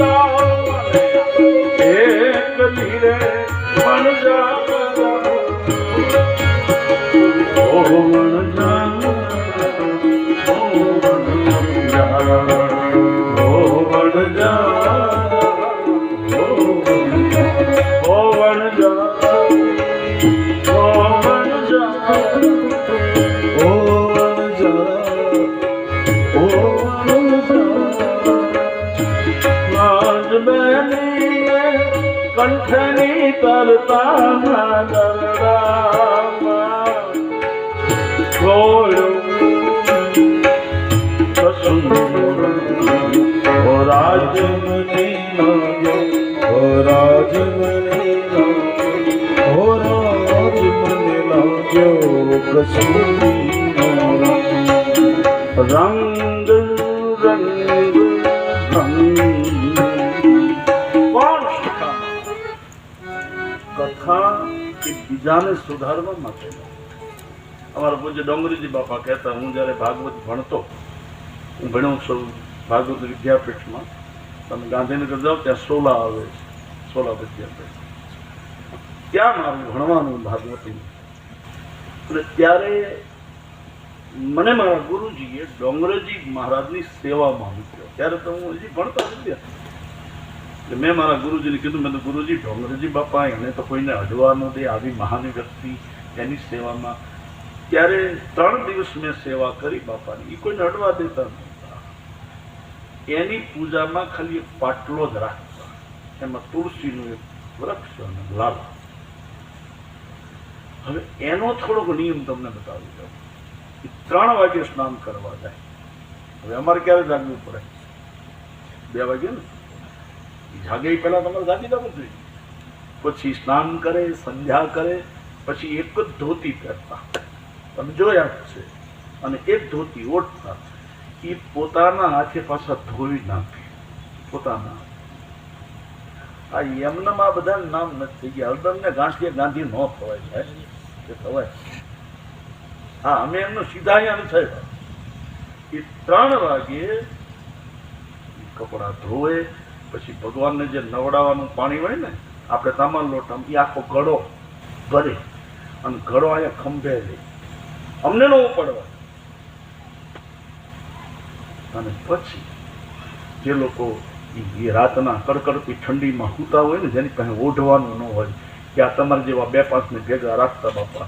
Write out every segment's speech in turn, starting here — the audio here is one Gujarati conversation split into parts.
એક કંઠની તરતા ના દરડામાં છોડ્યું ઓ રાજ મને લાગ્યો રંગ રંગ બીજાને સુધારવા માટે. અમારા પૂજ્ય ડોંગરીજી બાપા કહેતા, હું જ્યારે ભાગવત ભણતો, હું ભણ્યો છું ભાગવત વિદ્યાપીઠમાં, તમે ગાંધીનગર જાઓ, ત્યાં સોલા આવે છે, સોલા વિદ્યાપીઠ. ત્યાં મારું ભણવાનું ભાગવતી અને ત્યારે મને મારા ગુરુજીએ ડોંગરજી મહારાજની સેવામાં મૂક્યો ત્યારે તો હું હજી ભણતો વિદ્યાર્થી એટલે મેં મારા ગુરુજીને કીધું, મેં તો ગુરુજી, ઢોંગરજી બાપા, એને તો કોઈને અડવા ન દે આવી મહાન વ્યક્તિ એની સેવામાં. ત્યારે ત્રણ દિવસ મેં સેવા કરી બાપાની. એ કોઈને અડવા દેતા નહોતા. એની પૂજામાં ખાલી એક પાટલો જ રાખતા. એમાં તુલસીનું એક વૃક્ષ અને લાલ. હવે એનો થોડોક નિયમ તમને બતાવી દઉં એ ત્રણ વાગે સ્નાન કરવા જાય. હવે અમારે ક્યારે જાગવું પડે? બે વાગે ને? જાગે પહેલાં તમારે જાગી જવું જોઈએ. પછી સ્નાન કરે, સંધ્યા કરે, પછી એક જ ધોતી પહેરતા. તમે જોયા છે. અને એક ધોતી ઓઢતા. એ પોતાના હાથે પાછા ધોઈ નાખે. પોતાના આ એમનામાં બધા નામ નથી ગયા. હરદમ ને ગાંઠીએ ગાંધી ન થવાય સાહેબ કે થવાય હા, અમે એમનો સીધા અહીંયા નથી થયા એ ત્રણ વાગે કપડાં ધોવે પછી ભગવાનને જે નવડાવવાનું પાણી હોય ને, આપણે તામાલ લોટ એ આખો ઘડો ભરે અને ઘડો અહીંયા ખંભે લે અમને ન પડવા અને પછી જે લોકો એ રાતના કડકડતી ઠંડીમાં સૂતા હોય ને, જેની પાસે ઓઢવાનું ન હોય, કે આ તમારા જેવા બે પાંચને ભેગા રાખતા બાપા.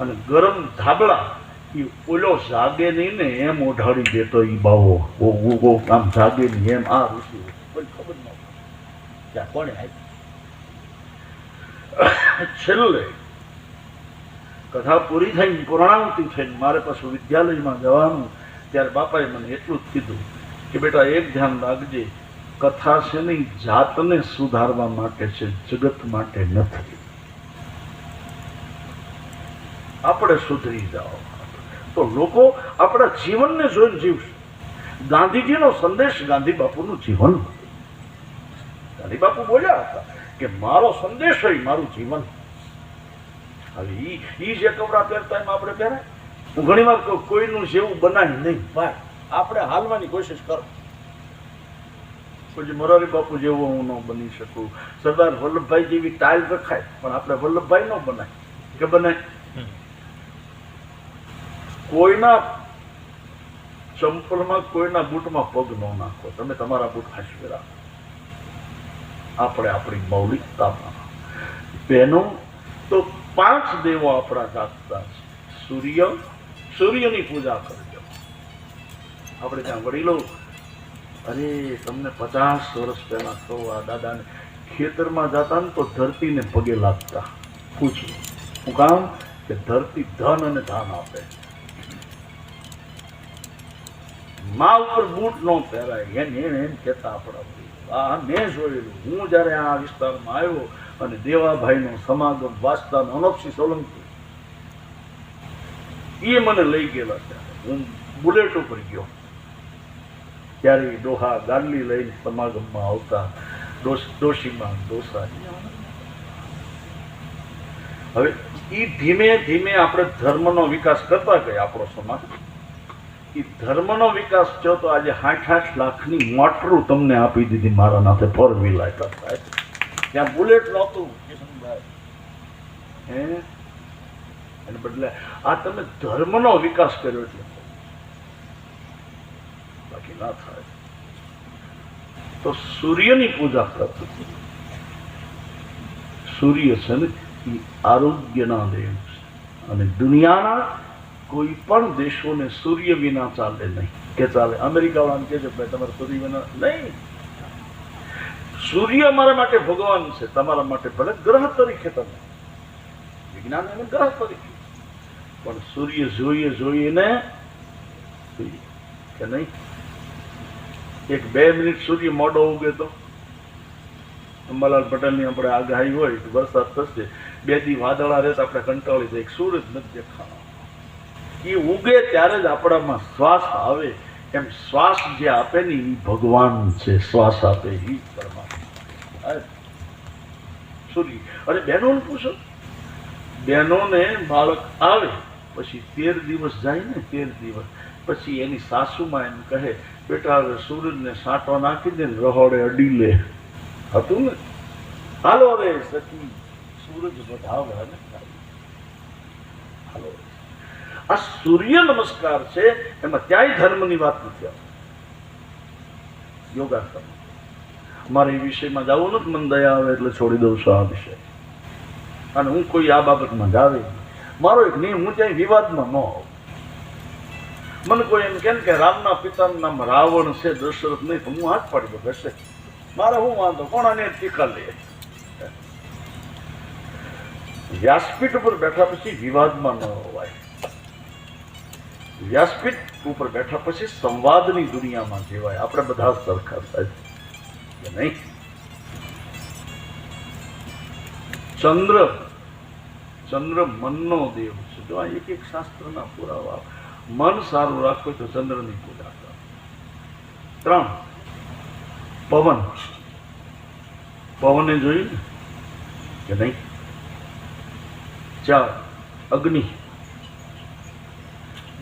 અને ગરમ ધાબળા એ ઓલો જાગે નહીં ને એમ ઓઢાડી દેતો ઈ બાવો. ઓ- ઓ આમ જાગે નહીં એમ આ ઋષિ કોઈ ખબર ન કોણે આપ્યું? છેલ્લે કથા પૂરી થઈને પૂર્ણાવતી થઈને મારે પાછું વિદ્યાલયમાં જવાનું, ત્યારે બાપાએ મને એટલું જ કીધું કે બેટા એક ધ્યાન રાખજે, કથા છે નહીં જાતને સુધારવા માટે છે, જગત માટે નથી. આપણે સુધરી જાઓ. તો લોકો આપણા જીવનને જોઈને જીવશે. ગાંધીજીનો સંદેશ ગાંધી બાપુનું જીવન બાપુ બોલ્યા હતા કે મારો સંદેશ હોય મારું જીવન હવે ઈ ઈ જે કપડાં પહેરતા એમ આપણે પહેરાય? હું ઘણી વાર કહું કોઈનું જેવું બનાય નહીં. ભાઈ આપણે હાલવાની કોશિશ કરો. પછી મોરારી બાપુ જેવો હું ન બની શકું. સરદાર વલ્લભભાઈ જેવી ટાઈલ રખાય પણ આપણે વલ્લભભાઈ ન બનાય. કે બનાય? કોઈના ચંપલમાં કોઈના બૂટમાં પગ ન નાખો. તમે તમારા બૂટ ખાસવી રાખો. આપણે આપણી મૌલિકતામાં. બહેનો, તો પાંચ દેવો આપણા જાગતા છે. સૂર્ય, સૂર્યની પૂજા કરજો. આપણે ત્યાં વડીલો, અરે, તમને પચાસ વર્ષ પહેલા કહું આ દાદાને ખેતરમાં જતા ને તો ધરતીને પગે લાગતા. પૂછ્યું હું કામ? કે ધરતી ધન અને ધાન આપે. મા ઉપર બૂટ ન પહેરાય. એને એમ કહેતા આપણા. આ મેં જોયેલું. હું જ્યારે આ વિસ્તારમાં આવ્યો અને દેવાભાઈનો સમાગમ વાંચતા અનોપસી સોલંકી એ મને લઈ ગયેલા ત્યારે. હું બુલેટ ઉપર ગયો. ત્યારે ડોહા ગાડલી લઈને સમાગમમાં આવતા ડોશીમાં ડોસા હવે એ ધીમે ધીમે આપણે ધર્મનો વિકાસ કરતા ગયા આપણો સમાજ. એ ધર્મનો વિકાસ થયો તો આજે આઠ આઠ લાખની મોટરું તમને આપી દીધી મારા નાથે ફોર વ્હીલર ત્યાં બુલેટ નહોતું. હે? બદલે આ તમે ધર્મનો વિકાસ કર્યો એટલે. બાકી ના થાય. તો સૂર્યની પૂજા કરતો સૂર્ય છે ને એ આરોગ્યના દેવ છે. અને દુનિયાના કોઈ પણ દેશોને સૂર્ય વિના ચાલે નહીં. કે ચાલે. અમેરિકા વાળાને કહે છે, ભાઈ, તમારે સૂર્ય વિના નહીં. સૂર્ય અમારા માટે ભગવાન છે. તમારા માટે ભલે ગ્રહ તરીકે તમે. વિજ્ઞાન એને ગ્રહ તરીકે. પણ સૂર્ય જોઈએ, જોઈને કે નહીં? એક બે મિનિટ સૂર્ય મોડો ઉગે તો. અંબાલાલ પટેલની આપણે આગાહી હોય વરસાદ થશે. બે દી વાદળા રહેતા આપણે કંટાળી જાય. સૂરજ નથી દેખાણો એ ઉગે ત્યારે જ આપણામાં શ્વાસ આવે. એમ શ્વાસ જે આપે ને એ ભગવાન છે, શ્વાસ આપે એ પરમાત્મા. સૂર્ય અરે બહેનોને પૂછો. બહેનોને બાળક આવે, પછી તેર દિવસ જાય ને તેર દિવસ. પછી એની સાસુમાં એમ કહે, બેટા, હવે સૂરજને સાંટો નાખી દે ને રહોડે અડી લે. હતું ને? હાલો હવે, સખી, સૂરજ વધાવે હાલો. આ સૂર્ય નમસ્કાર છે, એમાં ક્યાંય ધર્મની વાત નથી આવતી. યોગાસન. મારે એ વિષયમાં જવું નથી, મને દયા આવે એટલે છોડી દઉં છું આ વિષય. અને હું કોઈ આ બાબતમાં જાવે. મારો એક નિયમ, હું ત્યાં વિવાદમાં ન આવું મને કોઈ એમ કેમ કે રામના પિતાનું નામ રાવણ છે, દશરથ નહીં તો હું હાથ પાડી દઉં, હશે. મારે હું વાંધો, કોણ આને ટીકા લે? વ્યાસપીઠ ઉપર બેઠા પછી વિવાદમાં ન હોવાય. વ્યાસપીઠ ઉપર બેઠા પછી સંવાદની દુનિયામાં જીવાય આપણે બધા સરખા થાય નહીં? ચંદ્ર ચંદ્ર મનનો દેવ છે. જો આ એક એક શાસ્ત્રના પુરાવા મન સારું રાખવું તો ચંદ્રની પૂજા કરો. ત્રણ, પવન. પવને જોયું ને? કે નહીં? ચાર, અગ્નિ.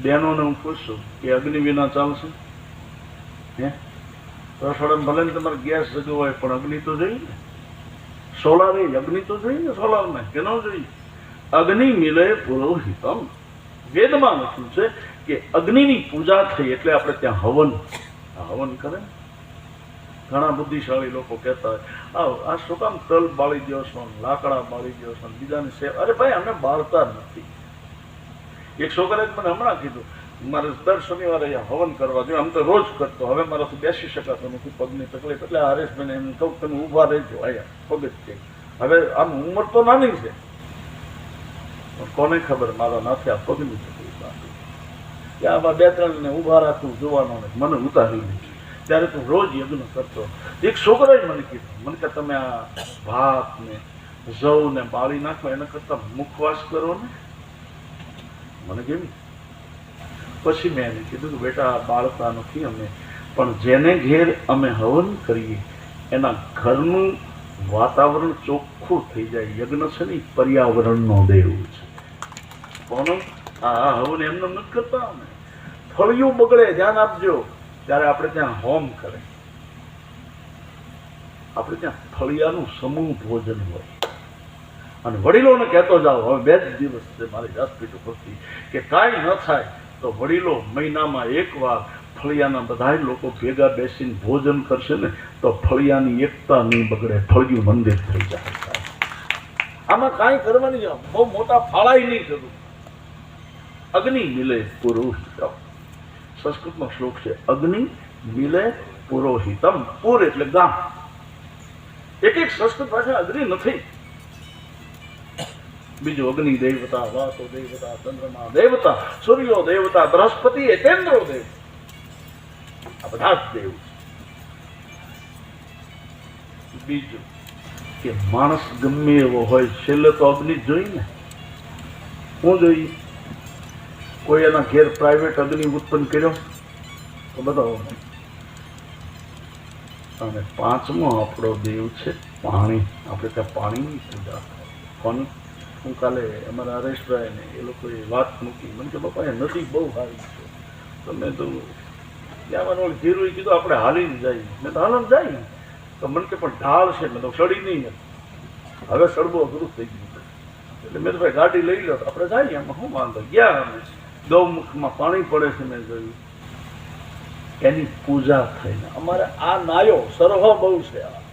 બહેનોને હું પૂછું કે અગ્નિ વિના ચાલશે? હે? રસોડામાં ભલે ને તમારે ગેસ જગ્યો હોય, પણ અગ્નિ તો જોઈએ ને. સોલાર અગ્નિ તો જોઈએ સોલારમાં કે ન જોઈએ? અગ્નિ મિલે પુરોહિતમ. વેદમાં લખ્યું છે કે અગ્નિની પૂજા થઈ એટલે આપણે ત્યાં હવન હવન કરે ઘણા બુદ્ધિશાળી લોકો કહેતા હોય, આવ, આ શું કામ તલ બાળી દો છો લાકડા બાળી દો છો બીજાની સેવા. અરે ભાઈ, અમે બાળતા નથી. એક છોકરાએ મને હમણાં કીધું, મારે દર શનિવારે અહીંયા હવન કરવા જોઈએ, આમ તો રોજ કરતો, હવે મારાથી બેસી શકાતો નથી, પગની તકલીફ. એટલે હરેશભાઈને એમ કહું તમે ઊભા રહેજો અહીંયા, પગ હવે આમ ઉંમર તો નાની છે. કોને ખબર મારા નાથે આ પગની તકલીફ આપી આમાં બે ત્રણને ઊભા રાખું, જોવાનો મને ઉતારી લીધું ત્યારે તું રોજ યજ્ઞ કરતો. એક છોકરાએ મને કીધું, મને કે તમે આ ભાત ને જવ ને બાળી નાખો, એના કરતાં મુખવાસ કરો ને. મને કેમ પછી મેં એને કીધું કે, બેટા બાળતા નથી અમે, પણ જેને ઘેર અમે હવન કરીએ, એના ઘરનું વાતાવરણ ચોખ્ખું થઈ જાય. યજ્ઞ છે ને પર્યાવરણનો દેવ છે. પણ આ હવન એમને નથી કરતા અમે. ફળિયું બગડે, ધ્યાન આપજો. ત્યારે આપણે ત્યાં હોમ કરે. આપણે ત્યાં ફળિયાનું સમૂહ ભોજન હોય. અને વડીલોને કહેતો જાઓ, હવે બે જ દિવસ છે મારી વ્યાસપીઠ ઉપરથી કે કાંઈ ન થાય તો વડીલો મહિનામાં એકવાર ફળિયાના બધા લોકો ભેગા બેસીને ભોજન કરશે ને તો ફળિયાની એકતા નહીં બગડે, ફળિયું મંદિર થઈ જાય. આમાં કાંઈ કરવાની જ બહુ મોટા ફાળાય નહીં કરવું અગ્નિ મિલે પુરોહિતમ સંસ્કૃતનો શ્લોક છે, અગ્નિ મિલે પુરોહિતમ. પુર એટલે ગામ. એક એક સંસ્કૃત ભાષા અગ્નિ નથી. બીજું અગ્નિ દેવતા, વાતો દેવતા, ચંદ્રમા દેવતા, સૂર્યો દેવતા, બૃહસ્પતિ એકેન્દ્રો દેવ. આ બધા જ દેવ. બીજું કે માણસ ગમે એવો હોય, છેલ્લે તો અગ્નિ જોઈ ને. હું જોઈ? કોઈ એના ઘેર પ્રાઇવેટ અગ્નિ ઉત્પન્ન કર્યો? તો બતાવો. અને પાંચમો આપણો દેવ છે, પાણી. આપણે ત્યાં પાણીની પૂજા. કોની? હું કાલે અમારા હરેશભાઈને એ લોકોએ વાત મૂકી. મને કે, બાપા, એ નદી બહુ સારી છે. તો મેં તો ત્યાં મને ધીરું કીધું, આપણે હાલીને જઈએ. મેં તો હાલમ જાય. તો મને કે, પણ ઢાળ છે. મેં તો, સડી નહીં. હવે ચડવું અઘરું થઈ ગયું એટલે મેં તો ભાઈ ગાડી લઈ લો આપણે જઈએ. એમાં શું વાંધો? ગયા અમે. ગૌમુખમાં પાણી પડે છે મેં જોયું. એની પૂજા થઈને. અમારે આ નાયો સરહો બહુ છે આ.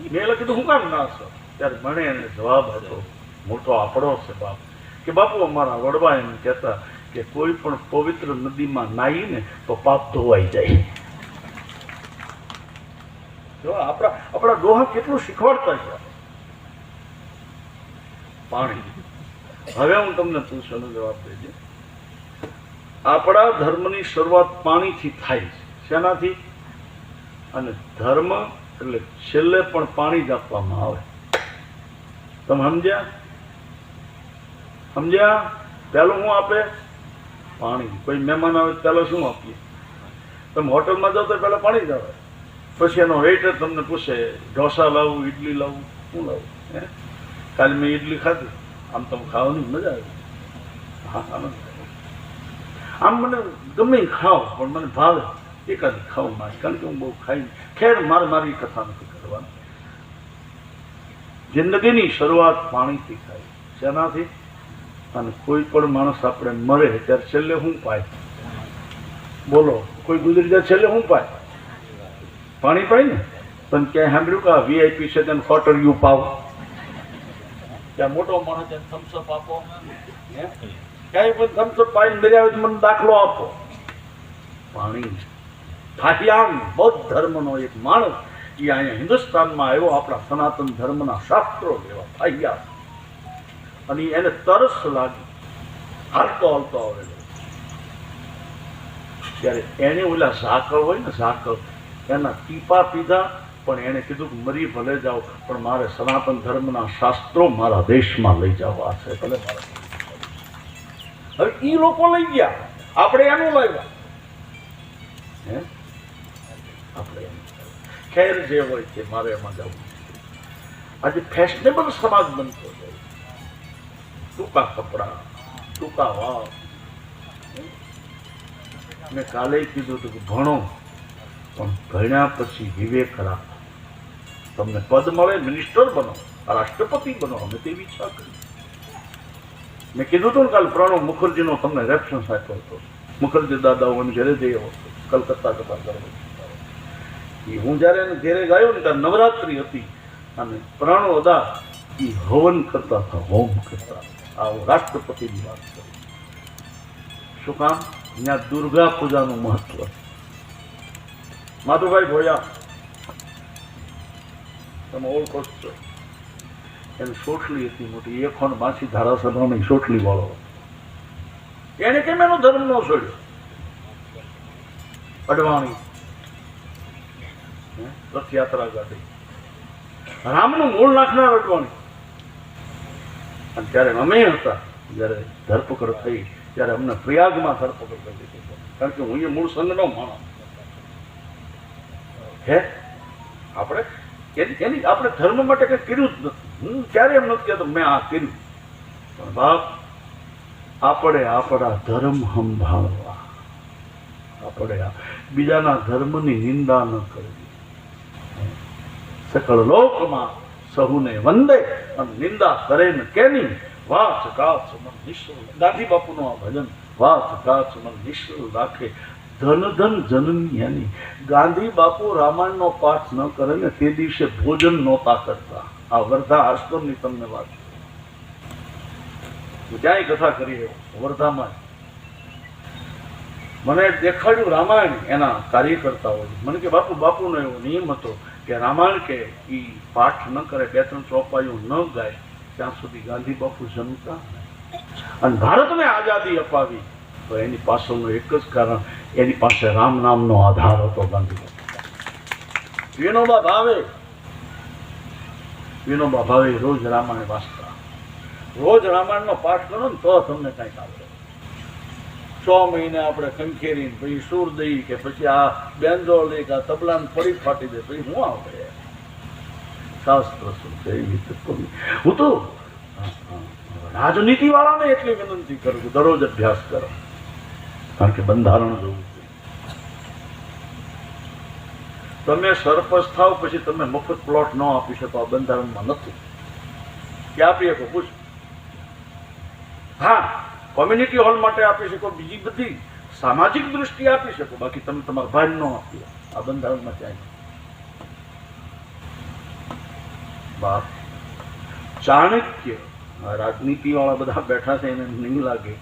મેં એટલે કીધું હું કામ ના છો ત્યારે મને એને જવાબ આપ્યો. મોટો આપણો છે બાપ. કે બાપુ, અમારા વડવા એમ કહેતા કે કોઈ પણ પવિત્ર નદીમાં નાહીને તો પાપ ધોવાઈ જાય. જો આપણા આપણા દોહા કેટલું શીખવાડતા છે. પાણી. હવે હું તમને પૂછવાનો જવાબ દેજે આપણા ધર્મની શરૂઆત પાણીથી થાય છે. શેનાથી? અને ધર્મ એટલે છેલ્લે પણ પાણી જ આપવામાં આવે. તમે સમજ્યા? સમજ્યા? પહેલું શું આપે? પાણી. કોઈ મહેમાન આવે પહેલાં શું આપીએ? તમે હોટલમાં જાઓ તો પહેલાં પાણી જ આવે. પછી એનો વેઇટર તમને પૂછે, ઢોસા લાવું ઇડલી લાવું, શું લાવું? હે? કાલે મેં ઇડલી ખાધી. આમ તમે ખાવાની મજા આવી. હા આનંદ આમ મને ગમે ખાઓ, પણ મને ભાવે. એકાદી ખાવું મારે, કારણ કે હું બહુ ખાઈ, ખેર મારે મારી કથા નથી કરવાની. જિંદગીની શરૂઆત પાણીથી થાય, શેનાથી? અને કોઈ પણ માણસ આપણે મરે ત્યારે છેલ્લે શું પાય? બોલો, કોઈ ગુજરી જાય છેલ્લે શું પાય? પાણી પાય ને? પણ ક્યાંય સાંભળ્યું કે વીઆઈપી છે તેને યુ પાવ? ત્યાં મોટો માણસ એને થમ્સઅપ આપો? ક્યાંય પણ થમ્સઅપ પાઈને મર્યા મને દાખલો આપો. પાણી ફાહિયાન બૌદ્ધ ધર્મનો એક માણસ, એ અહીંયા હિન્દુસ્તાનમાં આવ્યો, આપણા સનાતન ધર્મના શાસ્ત્રો લેવા ફાહિયાન અને એને તરસ લાગી. હાલતો હાલતો આવેલો. ત્યારે એને ઓલા ઝાકળ હોય ને ઝાકળ, એના ટીપા પીધા, પણ એણે કીધું કે મરી ભલે જાઓ, પણ મારે સનાતન ધર્મના શાસ્ત્રો મારા દેશમાં લઈ જવા છે, ભલે હવે એ લોકો લઈ ગયા. આપણે એનું લાવ્યા. હે? એનું. ખેર જે હોય તે મારે એમાં જવું આજે ફેશનેબલ સમાજ બનતો જાય. ટૂંકા કપડા, ટૂંકા વાળ. મેં કાલે કીધું હતું કે ભણો, પણ ભણ્યા પછી વિવેક રાખો. તમને પદ મળે મિનિસ્ટર બનો, રાષ્ટ્રપતિ બનો, અમે તેવી ઈચ્છા કરી મેં કીધું હતું ને કાલે પ્રણવ મુખર્જીનો તમને રેફરન્સ આપ્યો હતો. મુખર્જી દાદાઓ મને ઘરે જઈ કલકત્તા જતા કરવા હું જ્યારે એને ઘેરે ગયો ને ત્યારે નવરાત્રિ હતી અને પ્રણવ દા એ હવન કરતા હતા, હોમ કરતા આ રાષ્ટ્રપતિની વાત કરું શું કામ? ત્યાં દુર્ગા પૂજાનું મહત્વ માધુભાઈ ભોયા, તમે ઓળખો છો. એની સોટલી હતી મોટી, એક ખોન માછી ધારાસભાની સોટલી વાળો એને કેમ એનો ધર્મ ન છોડ્યો? અડવાણી? રથયાત્રા ગાતી. રામનું મૂળ નાખનાર અડવાણી અને ત્યારે અમે હતા, જ્યારે ધરપકડ થઈ, ત્યારે અમને પ્રયાગમાં ધરપકડ કરી દીધી કારણ કે હું એ મૂળ સંઘનો માણસ. હે? આપણે? એની એની આપણે ધર્મ માટે કંઈ કર્યું જ નથી. હું ક્યારે એમ નથી કહેતો, મેં આ કર્યું. પણ બાપ, આપણે આપણા ધર્મ સંભાળવા. આપણે બીજાના ધર્મની નિંદા ન કરવી. સકળ લોકમાં સહુને વંદે અને નિંદા કરે ને કેની વાચ કાચ મન નિશ્ચલ ગાંધી બાપુનું આ ભજન વાચ કાચ મન નિશ્ચલ રાખે ધન ધન જનની એની ગાંધી બાપુ રામાયણનો પાઠ ન કરે ને તે દિવસે ભોજન નહોતા કરતા. આ વર્ધા આશ્રમની તમને વાત હું ક્યાંય કથા કરી વર્ધામાં. મને દેખાડ્યું રામાયણ એના કાર્યકર્તાઓ મને કે, બાપુ, બાપુનો એવો નિયમ હતો કે રામાયણ કે એ પાઠ ન કરે, બે ત્રણ ચોપાયું ન ગાય, ત્યાં સુધી ગાંધી બાપુ જમતા. અને ભારતને આઝાદી અપાવી. તો એની પાછળનું એક જ કારણ, એની પાસે રામ નામનો આધાર હતો ગાંધી બાપુ વિનોબા ભાવે. વિનોબા ભાવે રોજ રામાયણ વાંચતા. રોજ રામાયણનો પાઠ કરો ને તો તમને કંઈક આવડે છ મહિને આપણે કંખેરી પછી સૂર દઈ કે પછી આ લઈ કે આ તબલાને પડી ફાટી દે પછી હું આવડે? શાસ્ત્ર શું છે? એવી હું તો હા, હા, રાજનીતિ વાળાને એટલી વિનંતી કરું છું દરરોજ અભ્યાસ કરો. કારણ કે બંધારણ જોવું તમે સરપંચ થાવ પછી તમે મફત પ્લોટ ન આપી શકો આ બંધારણમાં નથી. કે આપી શકો? પૂછ. હા. કોમ્યુનિટી હોલ માટે આપી શકો, બીજી બધી સામાજિક દૃષ્ટિએ આપી શકો. બાકી તમે તમારા ભાઈ ન આપી આ બંધારણમાં ક્યાંય બાપ. ચાણક્ય. રાજનીતિવાળા રાજનીતિ વાળા બધા બેઠા છે, એને નહીં લાગે.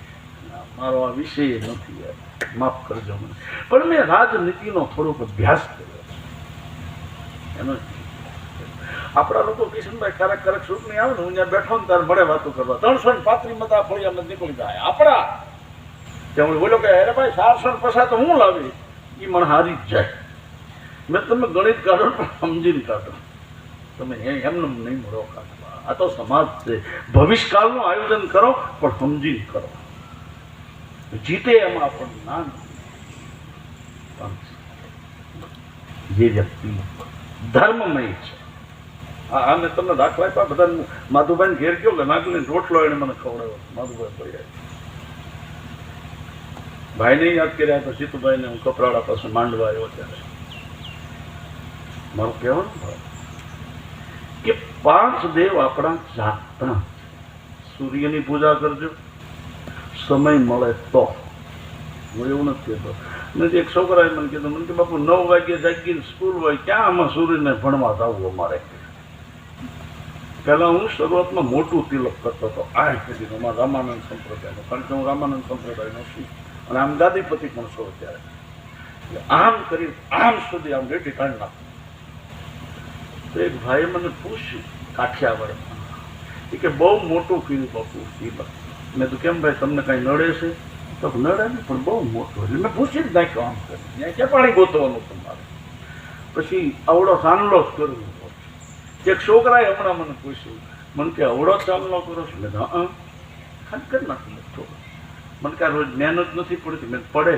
મારો આ વિષય નથી માફ કરજો મને. પણ મેં રાજનીતિનો થોડોક અભ્યાસ કર્યો. એનો આપણા લોકો કિશનભાઈ ખરેખ ખરેખ સુખ નહીં આવે ને, હું ત્યાં બેઠો ને ત્યારે મળે વાતો કરવા. ત્રણસો ને પાંત્રીસ મતા ફળિયા નીકળી જાય. આપણા! ત્યાં બોલો કે, અરે ભાઈ, ચારસો ને પસાર તો હું લાવી એ મને હારી જ જાય. મેં તમે ગણિત કાઢો પણ સમજીને કાઢો તમે એમને નહીં મળો કાઢવા. આ તો સમાજ છે. ભવિષ્યકાળનું આયોજન કરો, પણ સમજીને કરો. જીતે એમાં આપણને ના જે વ્યક્તિ ધર્મમય છે મેં તમને દાખલા આપ્યા? બધા માધુભાઈ ઘેર ગયો કે નાગલી રોટલો એને મને ખવડાવ્યો. માધુભાઈ પડ્યા ભાઈને યાદ કર્યા તો સીતુભાઈને હું કપરાડા પાસે માંડવા આવ્યો ત્યારે. મારું કહેવાનું ભાઈ કે પાંચ દેવ આપણા જાતના. સૂર્યની પૂજા કરજો. સમય મળે તો. હું એવું નથી કહેતો. નથી એક છોકરાએ મને કીધું, મને કે બાપુ નવ વાગ્યે જાગીને સ્કૂલ હોય, ક્યાં આમાં સૂર્યને ભણવા જવું અમારે? પહેલા હું શરૂઆતમાં મોટું તિલક કરતો હતો. આ સુધી અમારા રામાનંદ સંપ્રદાયનો, કારણ કે હું રામાનંદ સંપ્રદાયનો છું. અને આમ ગાદીપતિ પણ છું અત્યારે. આમ કરી, આમ સુધી આમ રેટી કાઢી નાખું. તો એક ભાઈએ મને પૂછ્યું, કાઠિયાવાડમાં. એ કે, બહુ મોટું કીધું બાપુ તિલક. મેં તો કેમ ભાઈ, તમને કાંઈ નડે છે? તો નડે નહીં, પણ બહુ મોટું. એટલે મેં પૂછી જ નાખ્યું, આમ કરી ક્યાં પાણી ગોતવાનું તમારે? પછી આવડો સાંડલો જ કરવું એક છોકરાએ હમણાં મને પૂછ્યું, મને કે અવળો ચાલનો કરો છો? મેં હા. ખાલી કરી નાખું થોડું. મને કે રોજ મહેનત નથી પડતી, મેં પડે.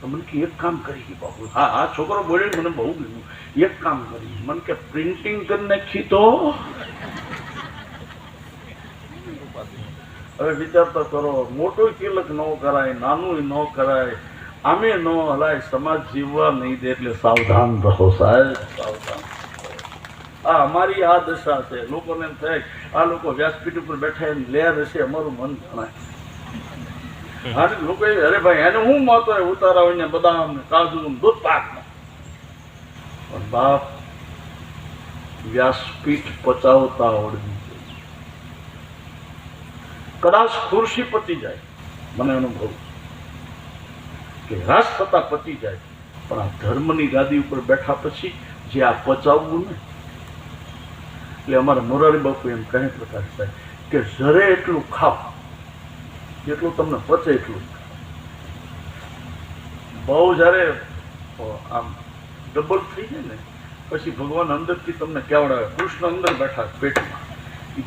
તો મને કે, એક કામ કરી બાપુ. હા આ છોકરો બોલ્યો મને બહુ ગમ્યું. એક કામ કરી મને કે, પ્રિન્ટિંગ કરી નાખી તો? હવે વિચારતા કરો, મોટો કિલક ન કરાય, નાનું ન કરાય. આમે ન હલાય, સમાજ જીવવા નહીં દે એટલે સાવધાન રહો સાહેબ, સાવધાન. આ અમારી આ દશા છે. લોકોને એમ થાય, આ લોકો વ્યાસપીઠ ઉપર બેઠા એને લેર હશે, અમારું મન જણાય અને લોકો અરે ભાઈ, એને હું મહત્વ ઉતારા હોય બદામ ને કાજુ દૂધ પાક પણ બાપ વ્યાસપીઠ પચાવતા આવડવી જોઈએ કદાચ ખુરશી પતી જાય, મને અનુભવ કે રાસ થતા પતી જાય, પણ આ ધર્મની ગાદી ઉપર બેઠા પછી જે આ પચાવવું ને એટલે અમારા મોરારી બાપુ એમ કહે પ્રકાશ સાહેબ, કે જરે એટલું ખાવ, જેટલું તમને પચે એટલું. બહુ જ્યારે આમ ડબલ થઈ જાય ને, પછી ભગવાન અંદરથી તમને કેવડાવે, કૃષ્ણ અંદર બેઠા પેટમાં.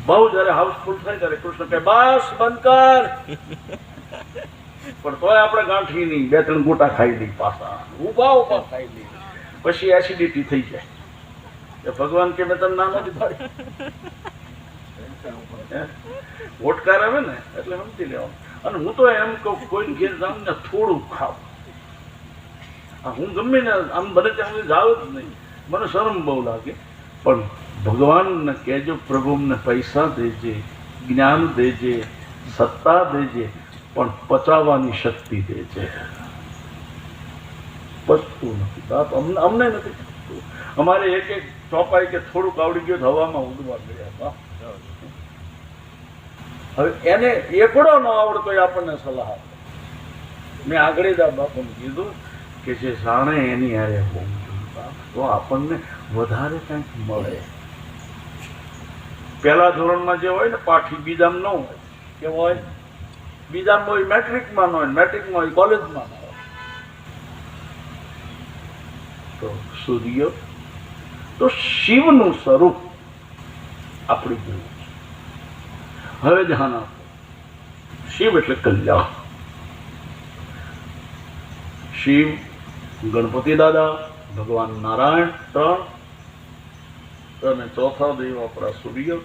બહુ જ્યારે હાઉસફુલ થાય ત્યારે કૃષ્ણ કહે, બસ, બંધ કર. પણ તોય આપણે ગાંઠી નહીં બે ત્રણ ગોટા ખાઈ લઈ પાછા. ઊભા ઊભા ખાઈ લઈ પછી એસિડિટી થઈ જાય. ભગવાન કે મેં તમને ના નથી પાડી? ઓટકાર આવે ને એટલે સમજી લેવાનું. અને હું તો એમ કહું કોઈ ઘેર જાઉં ને થોડું ખાવ. હું ગમે ને આમ બને ત્યાં સુધી જાવ જ નહીં. મને શરમ બહુ લાગે. પણ ભગવાનને કહેજો પ્રભુને પૈસા દેજે જ્ઞાન દેજે સત્તા દેજે પણ પચાવવાની શક્તિ દેજે. પચતું નથી. બાપ અમને અમને નથી અમારે એક એક ચોપાઈ કે થોડુંક આવડી ગયું હવામાં ઉડવા ગયા હવે એને એકડો ન આવડતો એ આપણને સલાહ આપે. મેં આગળીદા બાપુને કીધું કે જે જાણે એની હારે તો આપણને વધારે કંઈક મળે. પહેલા ધોરણમાં જે હોય ને પાઠી બીજામાં ન હોય, કે હોય, બીજામાં હોય મેટ્રિકમાં ન હોય, મેટ્રિકમાં હોય, કોલેજમાં ન હોય. તો સૂર્ય તો શિવનું સ્વરૂપ આપણી જોયું છે. હવે ધ્યાન આપો. શિવ એટલે કલ્યાણ. શિવ, ગણપતિ દાદા, ભગવાન નારાયણ, ત્રણ. અને ચોથા દેવ આપણા સૂર્ય,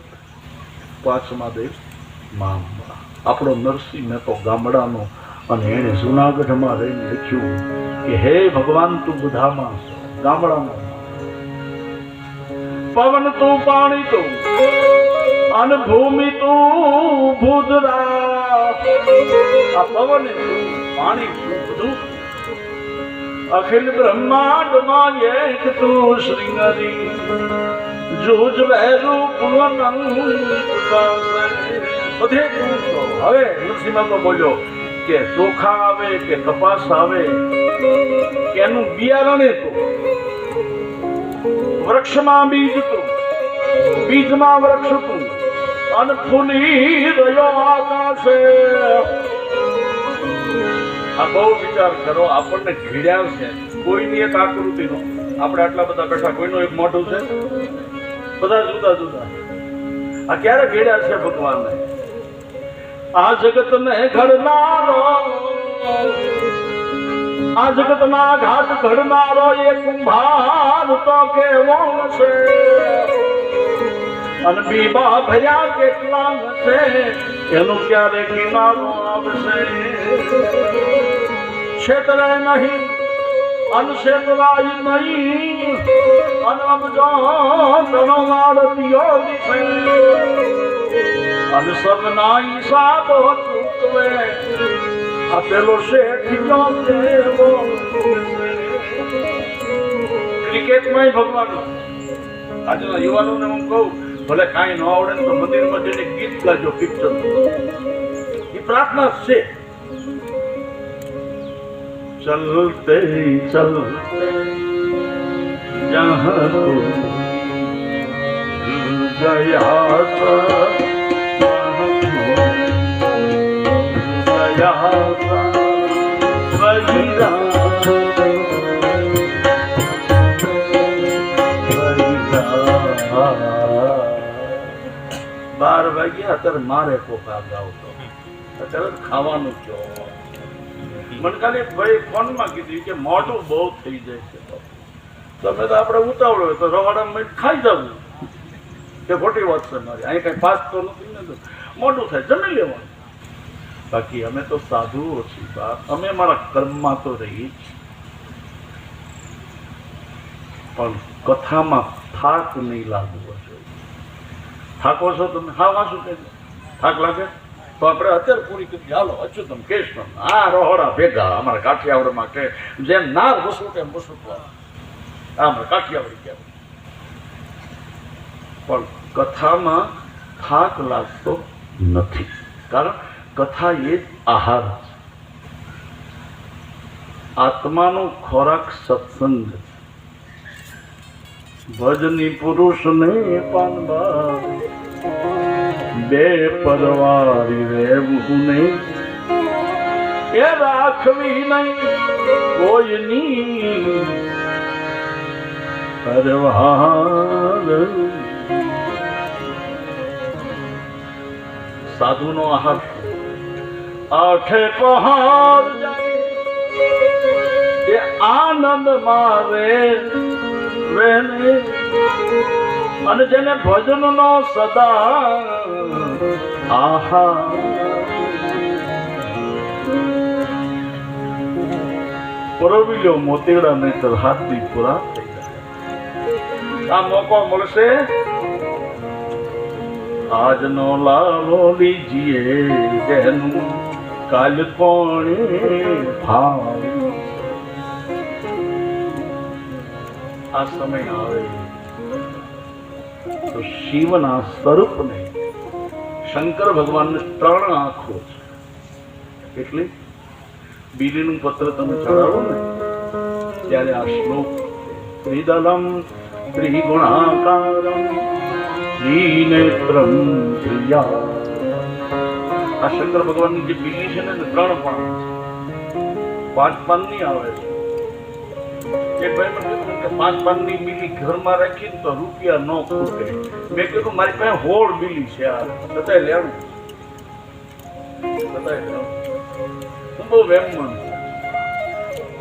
પાંચમા દેવમાં આપણો નરસિંહ મહેતો ગામડાનો અને એણે જુનાગઢમાં રહીને લખ્યું કે, હે ભગવાન, તું બધામાં ગામડામાં પવન તું પાણી તું અને ભૂમિ તું ભૂદરા આ પવન પાણી બધું. અખિલ બ્રહ્માંડમાં એક તું શ્રીંગરી જૂજ વહેલું બધે તું છો હવે નરસિંહ બોલ્યો કે ચોખા આવે કે કપાસ આવે? કે એનું બિયારણ તું વૃક્ષમાં બીજ તું બીજમાં વૃક્ષ તું અને ફૂલી રહ્યો આકાશે આ બહુ વિચાર કરો, આપણને ઘીડ્યા છે. કોઈની એક આકૃતિનો. આપણે આટલા બધા બેઠા, કોઈનું એક મોઢું છે? બધા જુદા જુદા. આ ક્યારે ઘેડ્યા છે ભગવાનને? આ જગતને ઘડનારો. આ જગતના ઘાટ ઘડનારો એ કુંભાર તો કેવો છે અને બીબા ભર્યા કેટલા છે એનું ક્યારે કિનારો આવશે? ક્ષેત્રે નહીં અનક્ષેત્રાય નહીં અનબજો તણો આરતીઓ દિશે અને સબના હિસાબો ચૂકવે A pelo શેઠનો દેવો ક્રિકેટમાં ભગવાન. આજના યુવાનોને હું કહું, ભલે કાંઈ ન આવડે તો મંદિરમાં જઈને ગીત ગાજો પિક્ચર એ પ્રાર્થના છે. ચલતે ચલતે, જહાં ગયા બાર વાગ્યા અત્યારે મારે કોકા આવતો અત્યારે ખાવાનું કયો મને ખાલી ભાઈ ફોનમાં કીધું કે મોઢું બહુ થઈ જાય છે. તમે તો આપણે ઉતાવળો તો રવાડામાં ખાઈ જવું કે ખોટી વાત છે મારી. અહીં કઈ પાસ તો નથી ને મોઢું થાય, જમી લેવાનું. બાકી અમે તો સાધુઓ છીએ અમે મારા કર્મમાં તો રહી. પણ કથામાં થાક નહીં લાગવો જોઈએ. થાકો છો તમે હા વાંચું કે થાક લાગે? તો આપણે અત્યારે પૂરી કરી હાલો, અચ્યુતમ, કેશવમ, આ રોહડા ભેગા અમારા કાઠિયાવાડમાં કે જેમ નાર વસૂટ એમ વસૂટવા અમારા કાઠિયાવાડી કહેવાય પણ કથામાં થાક લાગતો નથી. કારણ કથા એ આહાર. આત્માનો ખોરાક સત્સંગ. ભજની ભજની પુરુષને પાનવા બે પરવારી રહેવું નહીં. એ રાખવી નહીં, કોઈની. પરવાર. સાધુનો આહાર. આઠે પહાડ એ આનંદ મારે વેને. અને જેને ભજનનો સદા આહા પરોવી લો મોતીડા નહીતર હાથથી પૂરા આ મોકો મળશે? આજનો લાલો લીજીએ જેનું કાલ કોણે ભાવ આ સમય આવે તો શિવના સ્વરૂપને શંકર ભગવાનને ત્રણ આંખો છે એટલે બીલીનું પત્ર તમે ચડાવો ને, ત્યારે આ શ્લોક ત્રિદલમ ત્રિગુણાકારમ ત્રિનેત્રમ પ્રિયા આ શંકર ભગવાનની જે બીલી છે ને ત્રણ પણ પાંચ પાનની આવે છે. એક ભાઈ મને પાંચ પાનની બીલી ઘરમાં રાખીને તો રૂપિયા ન ખૂટે. મેં કીધું, મારી પાસે હોળ બીલી છે આ. બતાય લેવું. બતાય લેવું.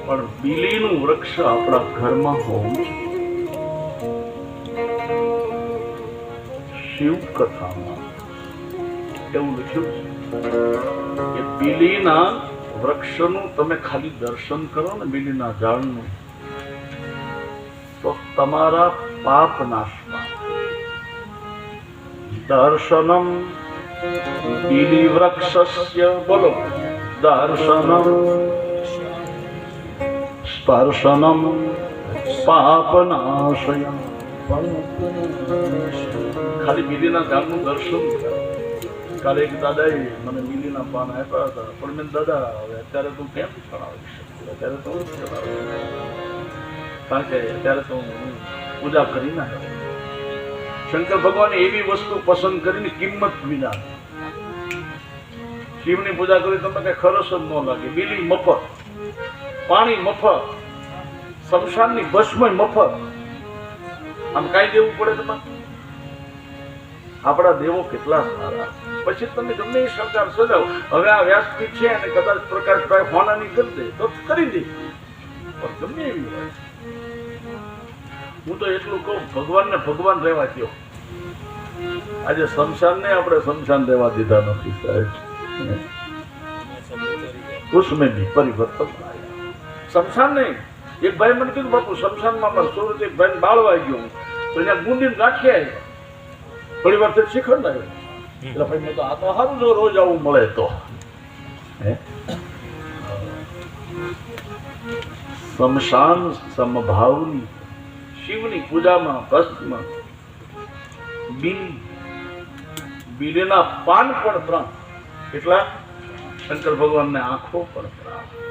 પણ બિલીનું વૃક્ષ આપણા ઘરમાં હોવું શિવ કથામાં એવું લખ્યું છે. કે બીલીના વૃક્ષનું તમે ખાલી દર્શન કરો ને બીલીના ઝાડનું, તો તમારા પાપ નાશ દર્શનમ બીલી વૃક્ષસ્ય, બોલો, દર્શનમ. સ્પર્શનમ પાપનાશય ખાલી બીલીના ઝાડનું દર્શન. કાલે એક દાદાએ મને બીલીના પાન આપ્યા હતા. પણ મેં દાદા, હવે અત્યારે તું કેમ શકું અત્યારે તો કારણ કે અત્યારે તો હું પૂજા કરી ના શંકર ભગવાને એવી વસ્તુ પસંદ કરીને કિંમત વિના શિવની પૂજા કરી, તમને કઈ ખરસ જ ન લાગે. બીલી મફત, પાણી મફત, શમશાનની ભસ્મ મફત. આમ કાંઈ દેવું પડે તમારે? આપણા દેવો કેટલા સારા. પછી તમે ગમે એ સરકાર સજાવો હવે આ વ્યાસપી છે અને કદાચ પ્રકાશભાઈ હોનાની કરી દે તો કરી દે. પણ ગમે એવી હોય. હું તો એટલું કહું, ભગવાનને ભગવાન રહેવા દો આજે શમશાનને આપણે શમશાન રહેવા દીધા નથી, સાહેબ. ઉસમે બી પરિવર્તન શમશાન નહીં. એક ભાઈ મને કીધું, બાપુ, શમશાનમાં મારા સુરત એક ભાઈ બાળવા ગયો. તો અહીંયા ગુંદીને ગાંઠી આવ્યા થોડી વાર શ્રીખંડ આવ્યો એટલે ભાઈ મેં તો આ તો સારું જો રોજ આવું મળે તો. સમશાન સમભાવની શિવની પૂજામાં ભસ્મ બિલ બિલના પાન પણ ત્રણ એટલા શંકર ભગવાનને આંખો પણ ત્રણ